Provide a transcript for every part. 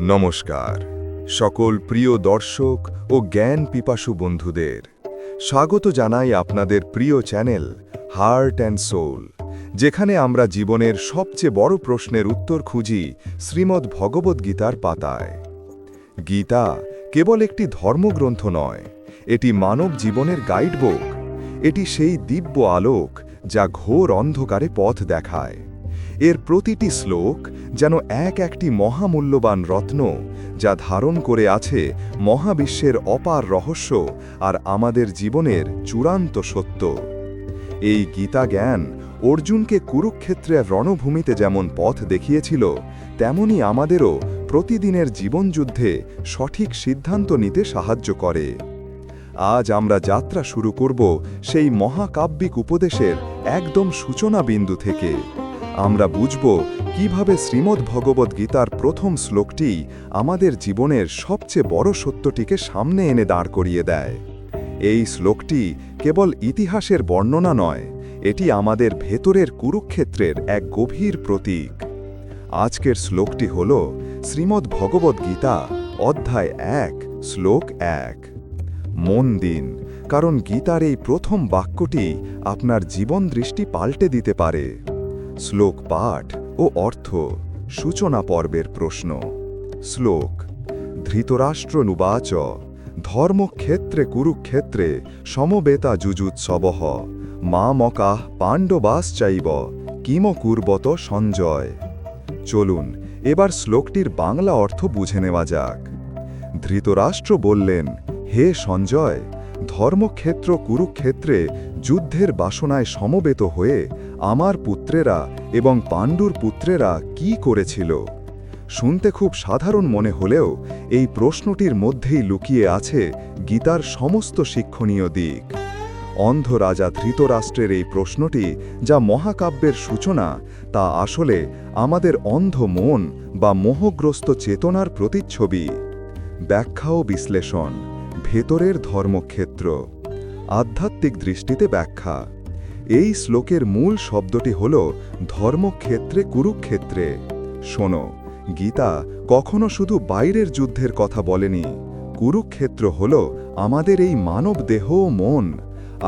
নমস্কার। সকল প্রিয় দর্শক ও জ্ঞান পিপাসু বন্ধুদের, স্বাগত জানাই আপনাদের প্রিয় চ্যানেল হার্ট অ্যান্ড সোল, যেখানে আমরা জীবনের সবচেয়ে বড় প্রশ্নের উত্তর খুঁজি শ্রীমদ্ ভগবদ্গীতার পাতায়। গীতা কেবল একটি ধর্মগ্রন্থ নয়, এটি মানব জীবনের গাইডবুক, এটি সেই দিব্য আলোক যা ঘোর অন্ধকারে পথ দেখায়। এর প্রতিটি শ্লোক যেন এক একটি মহামূল্যবান রত্ন যা ধারণ করে আছে মহাবিশ্বের অপার রহস্য আর আমাদের জীবনের চূড়ান্ত সত্য। এই গীতা জ্ঞান অর্জুনকে কুরুক্ষেত্রের রণভূমিতে যেমন পথ দেখিয়েছিল, তেমনি আমাদেরও প্রতিদিনের জীবনযুদ্ধে সঠিক সিদ্ধান্ত নিতে সাহায্য করে। আজ আমরা যাত্রা শুরু করব সেই মহাকাব্যিক উপদেশের একদম সূচনা বিন্দু থেকে। আমরা বুঝব কীভাবে শ্রীমদ্ গীতার প্রথম শ্লোকটি আমাদের জীবনের সবচেয়ে বড় সত্যটিকে সামনে এনে দাঁড় করিয়ে দেয়। এই শ্লোকটি কেবল ইতিহাসের বর্ণনা নয়, এটি আমাদের ভেতরের কুরুক্ষেত্রের এক গভীর প্রতীক। আজকের শ্লোকটি হল শ্রীমদ্ গীতা, অধ্যায় এক, শ্লোক এক। মন দিন, কারণ গীতার এই প্রথম বাক্যটি আপনার জীবন দৃষ্টি পাল্টে দিতে পারে। শ্লোক পাঠ ও অর্থ সূচনা পর্বের প্রশ্ন। শ্লোক ধৃতরাষ্ট্রনুবাচ ধর্মক্ষেত্রে কুরুক্ষেত্রে সমবেতা যুজুৎসবহ মা মকাহ পাণ্ডবাশ্চাইব কিম কুর্বত সঞ্জয়। চলুন, এবার শ্লোকটির বাংলা অর্থ বুঝে নেওয়া যাক। ধৃতরাষ্ট্র বললেন, হে সঞ্জয় ধর্মক্ষেত্র কুরুক্ষেত্রে যুদ্ধের বাসনায় সমবেত হয়ে আমার পুত্রেরা এবং পাণ্ডুর পুত্রেরা কি করেছিল? শুনতে খুব সাধারণ মনে হলেও এই প্রশ্নটির মধ্যেই লুকিয়ে আছে গীতার সমস্ত শিক্ষণীয় দিক। অন্ধ রাজা ধৃতরাষ্ট্রের এই প্রশ্নটি যা মহাকাব্যের সূচনা তা আসলে আমাদের অন্ধ মন বা মোহগ্রস্ত চেতনার প্রতিচ্ছবি। ব্যাখ্যা ও বিশ্লেষণ। ভেতরের ধর্মক্ষেত্র। আধ্যাত্মিক দৃষ্টিতে ব্যাখ্যা। এই শ্লোকের মূল শব্দটি হল ধর্মক্ষেত্রে কুরুক্ষেত্রে। শোনো, গীতা কখনো শুধু বাইরের যুদ্ধের কথা বলেনি। কুরুক্ষেত্র হল আমাদের এই মানব দেহ ও মন,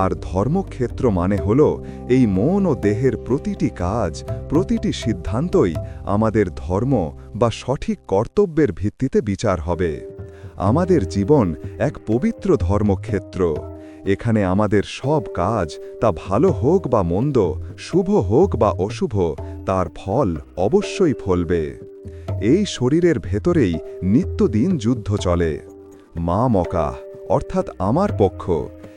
আর ধর্মক্ষেত্র মানে হল এই মন ও দেহের প্রতিটি কাজ, প্রতিটি সিদ্ধান্তই আমাদের ধর্ম বা সঠিক কর্তব্যের ভিত্তিতে বিচার হবে। আমাদের জীবন এক পবিত্র ধর্মক্ষেত্র। এখানে আমাদের সব কাজ, তা ভালো হোক বা মন্দ, শুভ হোক বা অশুভ, তার ফল অবশ্যই ফলবে। এই শরীরের ভেতরেই নিত্যদিন যুদ্ধ চলে। মা মকা, অর্থাৎ আমার পক্ষ,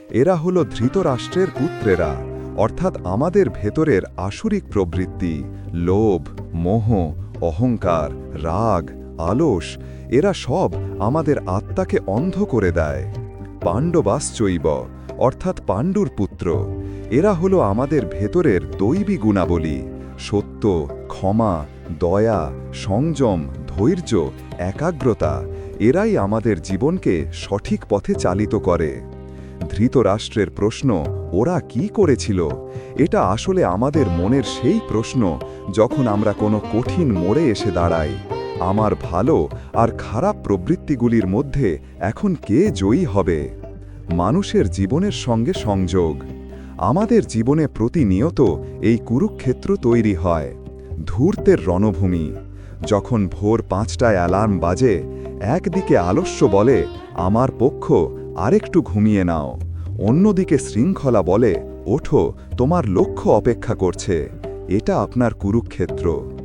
এরা হল ধৃতরাষ্ট্রের পুত্রেরা, অর্থাৎ আমাদের ভেতরের আসুরিক প্রবৃত্তি, লোভ, মোহ, অহংকার, রাগ আলস, এরা সব আমাদের আত্মাকে অন্ধ করে দেয়। পাণ্ডবাশ্চৈব, অর্থাৎ পাণ্ডুর পুত্র, এরা হল আমাদের ভেতরের দৈবী গুণাবলী, সত্য, ক্ষমা, দয়া, সংযম, ধৈর্য, একাগ্রতা, এরাই আমাদের জীবনকে সঠিক পথে চালিত করে। ধৃতরাষ্ট্রের প্রশ্ন, ওরা কি করেছিল? এটা আসলে আমাদের মনের সেই প্রশ্ন, যখন আমরা কোনো কঠিন মোড়ে এসে দাঁড়াই। আমার ভালো আর খারাপ প্রবৃত্তিগুলির মধ্যে এখন কে জয়ী হবে? মানুষের জীবনের সঙ্গে সংযোগ। আমাদের জীবনে প্রতিনিয়ত এই কুরুক্ষেত্র তৈরি হয়, ধূর্তের রণভূমি। যখন ভোর পাঁচটায় অ্যালার্ম বাজে, একদিকে আলস্য বলে, আমার পক্ষ, আরেকটু ঘুমিয়ে নাও। অন্যদিকে শৃঙ্খলা বলে, ওঠো, তোমার লক্ষ্য অপেক্ষা করছে। এটা আপনার কুরুক্ষেত্র।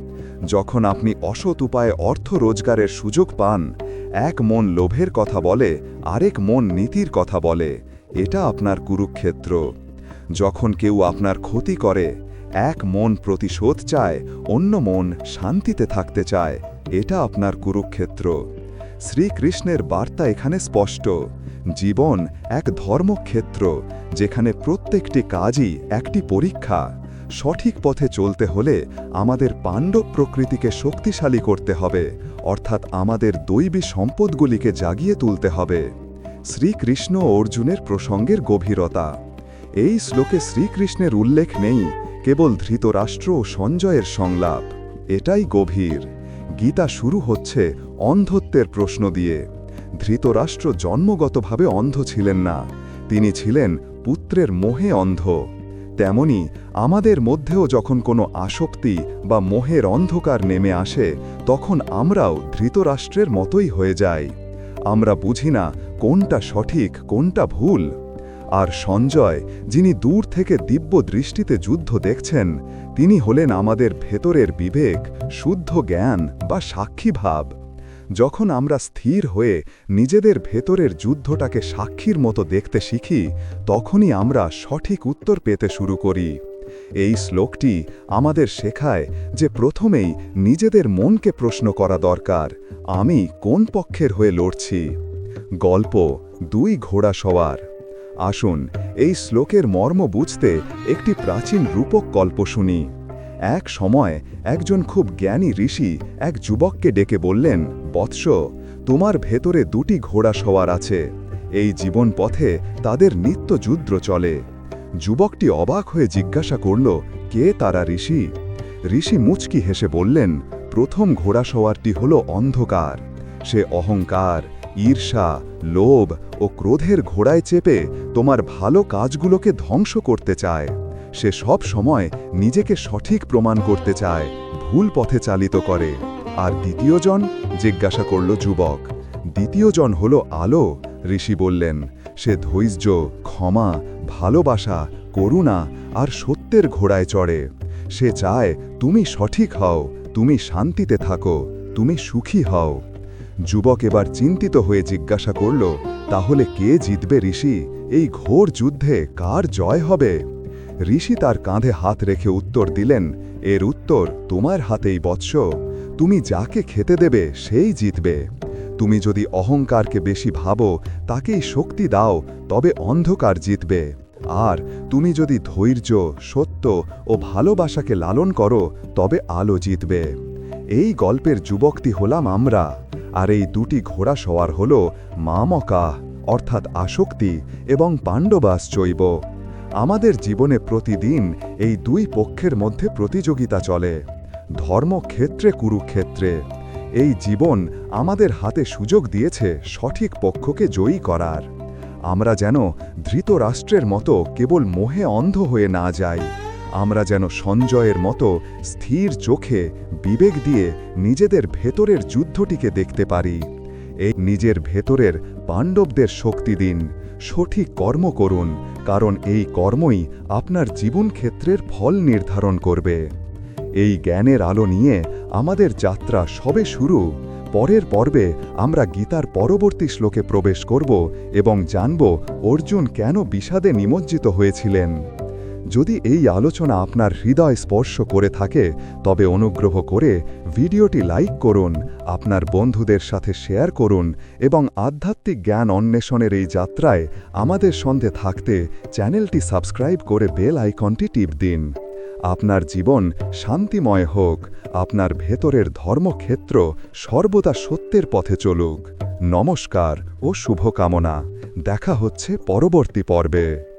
যখন আপনি অসৎ উপায়ে অর্থ রোজগারের সুযোগ পান, এক মন লোভের কথা বলে, আরেক মন নীতির কথা বলে, এটা আপনার কুরুক্ষেত্র। যখন কেউ আপনার ক্ষতি করে, এক মন প্রতিশোধ চায়, অন্য মন শান্তিতে থাকতে চায়, এটা আপনার কুরুক্ষেত্র। শ্রীকৃষ্ণের বার্তা এখানে স্পষ্ট। জীবন এক ধর্মক্ষেত্র, যেখানে প্রত্যেকটি কাজই একটি পরীক্ষা। সঠিক পথে চলতে হলে আমাদের পাণ্ডব প্রকৃতিকে শক্তিশালী করতে হবে, অর্থাৎ আমাদের দৈবী সম্পদগুলিকে জাগিয়ে তুলতে হবে। শ্রীকৃষ্ণ অর্জুনের প্রসঙ্গের গভীরতা। এই শ্লোকে শ্রীকৃষ্ণের উল্লেখ নেই, কেবল ধৃতরাষ্ট্র ও সঞ্জয়ের সংলাপ। এটাই গভীর। গীতা শুরু হচ্ছে অন্ধত্বের প্রশ্ন দিয়ে। ধৃতরাষ্ট্র জন্মগতভাবে অন্ধ ছিলেন না। তিনি ছিলেন পুত্রের মোহে অন্ধ। তেমনি আমাদের মধ্যেও যখন কোনো আসক্তি বা মোহের অন্ধকার নেমে আসে, তখন আমরাও ধৃতরাষ্ট্রের মতোই হয়ে যাই। আমরা বুঝি না কোনটা সঠিক, কোনটা ভুল। আর সঞ্জয়, যিনি দূর থেকে দিব্য দৃষ্টিতে যুদ্ধ দেখছেন, তিনি হলেন আমাদের ভেতরের বিবেক, শুদ্ধ জ্ঞান বা সাক্ষী ভাব যখন আমরা স্থির হয়ে নিজেদের ভেতরের যুদ্ধটাকে সাক্ষীর মতো দেখতে শিখি, তখনই আমরা সঠিক উত্তর পেতে শুরু করি। এই শ্লোকটি আমাদের শেখায় যে প্রথমেই নিজেদের মনকে প্রশ্ন করা দরকার, আমি কোন পক্ষের হয়ে লড়ছি। গল্প দুই ঘোড়া সওয়ার। আসুন, এই শ্লোকের মর্ম বুঝতে একটি প্রাচীন রূপক গল্প শুনি। এক সময় একজন খুব জ্ঞানী ঋষি এক যুবককে ডেকে বললেন, বৎস, তোমার ভেতরে দুটি ঘোড়া সওয়ার আছে। এই জীবন পথে তাদের নিত্য যুদ্ধ চলে। যুবকটি অবাক হয়ে জিজ্ঞাসা করল, কে তারা ঋষি? ঋষি মুচকি হেসে বললেন, প্রথম ঘোড়া সওয়ারটি হল অন্ধকার। সে অহংকার, ঈর্ষা, লোভ ও ক্রোধের ঘোড়ায় চেপে তোমার ভালো কাজগুলোকে ধ্বংস করতে চায়। সে সব সময় নিজেকে সঠিক প্রমাণ করতে চায়, ভুল পথে চালিত করে। আর দ্বিতীয়জন জিজ্ঞাসা করল যুবক দ্বিতীয়জন হল আলো? ঋষি বললেন, সে ধৈর্য, ক্ষমা, ভালোবাসা, করুণা আর সত্যের ঘোড়ায় চড়ে। সে চায় তুমি সঠিক হও, তুমি শান্তিতে থাকো, তুমি সুখী হও। যুবক এবার চিন্তিত হয়ে জিজ্ঞাসা করল, তাহলে কে জিতবে ঋষি? এই ঘোর যুদ্ধে কার জয় হবে? ঋষি তার কাঁধে হাত রেখে উত্তর দিলেন, এর উত্তর তোমার হাতেই বৎস। তুমি যাকে খেতে দেবে সেই জিতবে। তুমি যদি অহংকারকে বেশি ভাবো, তাকেই শক্তি দাও, তবে অন্ধকার জিতবে। আর তুমি যদি ধৈর্য, সত্য ও ভালোবাসাকে লালন করো, তবে আলো জিতবে। এই গল্পের যুবকটি হলাম আমরা, আর এই দুটি ঘোড়া সওয়ার হল মামকা, অর্থাৎ আসক্তি, এবং পাণ্ডবাস চৈব আমাদের জীবনে প্রতিদিন এই দুই পক্ষের মধ্যে প্রতিযোগিতা চলে। ধর্মক্ষেত্রে কুরুক্ষেত্রে। এই জীবন আমাদের হাতে সুযোগ দিয়েছে সঠিক পক্ষকে জয়ী করার। আমরা যেন ধৃতরাষ্ট্রের মতো কেবল মোহে অন্ধ হয়ে না যাই। আমরা যেন সঞ্জয়ের মতো স্থির চোখে বিবেক দিয়ে নিজেদের ভেতরের যুদ্ধটিকে দেখতে পারি। এই নিজের ভেতরের পাণ্ডবদের শক্তি দিন, সঠিক কর্ম করুন কারণ এই কর্মই আপনার জীবন ক্ষেত্রের ফল নির্ধারণ করবে। এই জ্ঞানের আলো নিয়ে আমাদের যাত্রা সবে শুরু। পরের পর্বে আমরা গীতার পরবর্তী শ্লোকে প্রবেশ করব এবং জানব অর্জুন কেন বিষাদে নিমজ্জিত হয়েছিলেন। যদি এই আলোচনা আপনার হৃদয় স্পর্শ করে থাকে, তবে অনুগ্রহ করে ভিডিওটি লাইক করুন, আপনার বন্ধুদের সাথে শেয়ার করুন এবং আধ্যাত্মিক জ্ঞান অন্বেষণের এই যাত্রায় আমাদের সঙ্গে থাকতে চ্যানেলটি সাবস্ক্রাইব করে বেল আইকনটি টিপ দিন। আপনার জীবন শান্তিময় হোক, আপনার ভেতরের ধর্মক্ষেত্র সর্বদা সত্যের পথে চলুক। নমস্কার ও শুভকামনা। দেখা হচ্ছে পরবর্তী পর্বে।